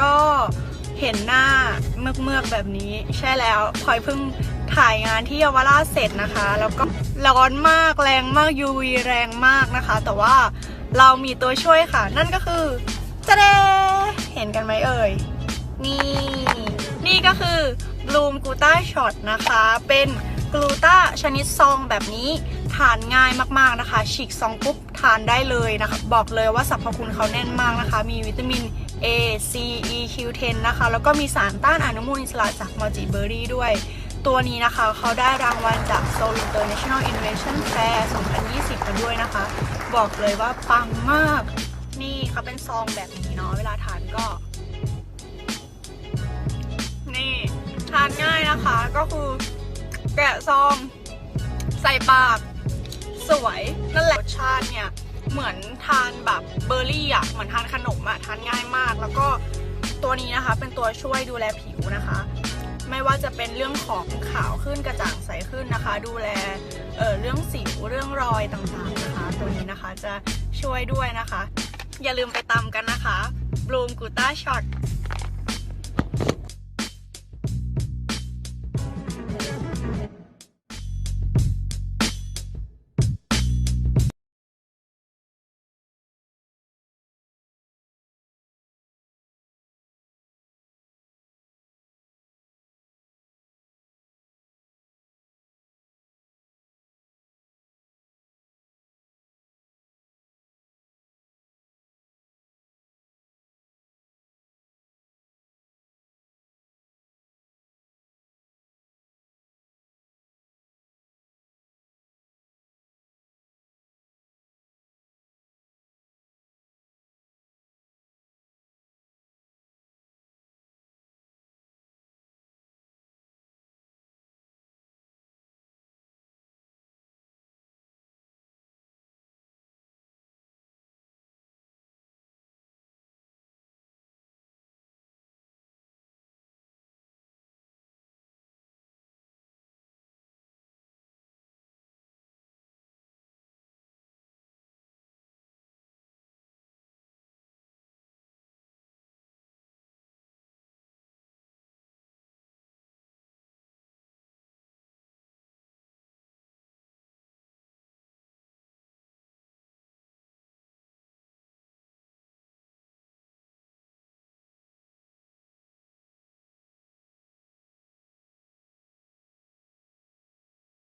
ก็เห็นหน้าเมื่อค์แบบนี้ใช่แล้วพลอยเพิ่งถ่ายงานที่เยาวราชเสร็จนะคะ แล้วก็ร้อนมากแรงมาก UV แรงมากนะคะ แต่ว่าเรามีตัวช่วยค่ะ นั่นก็คือจะเดเห็นกันไหมเอ่ย นี่ นี่ก็คือบลูมกูต้าช็อตนะคะ เป็นกลูต้าชนิดซองแบบนี้ทานง่ายมากๆนะคะ ฉีกซองปุ๊บทานได้เลยนะคะ บอกเลยว่าสรรพคุณเขาแน่นมากนะคะ มีวิตามิน A C E Q10 นะคะ แล้วก็มีสารต้านอนุมูลอิสระจากมอจิเบอร์รี่ด้วย ตัวนี้นะคะเขาได้รางวัลจาก Seoul International Innovation Fair 2020 มาด้วยนะคะ บอกเลยว่าปังมาก นี่เขาเป็นซองแบบนี้เนาะ เวลาทานก็ นี่ทานง่ายนะคะ ก็คือแกะซอง ใส่ปาก สวยนั่นแหละรสชาติเนี่ยเหมือนทานแบบเบอร์รี่อะเหมือนทานขนมอะทานง่าย แล้วก็ตัวนี้นะคะเป็นตัวช่วยดูแลผิวนะคะ ไม่ว่าจะเป็นเรื่องของขาวขึ้นกระจ่างใสขึ้นนะคะ ดูแลเออเรื่องสิวเรื่องรอยต่างๆนะคะ ตัวนี้นะคะจะช่วยด้วยนะคะ อย่าลืมไปตามกันนะคะ Bloom g u t a Shot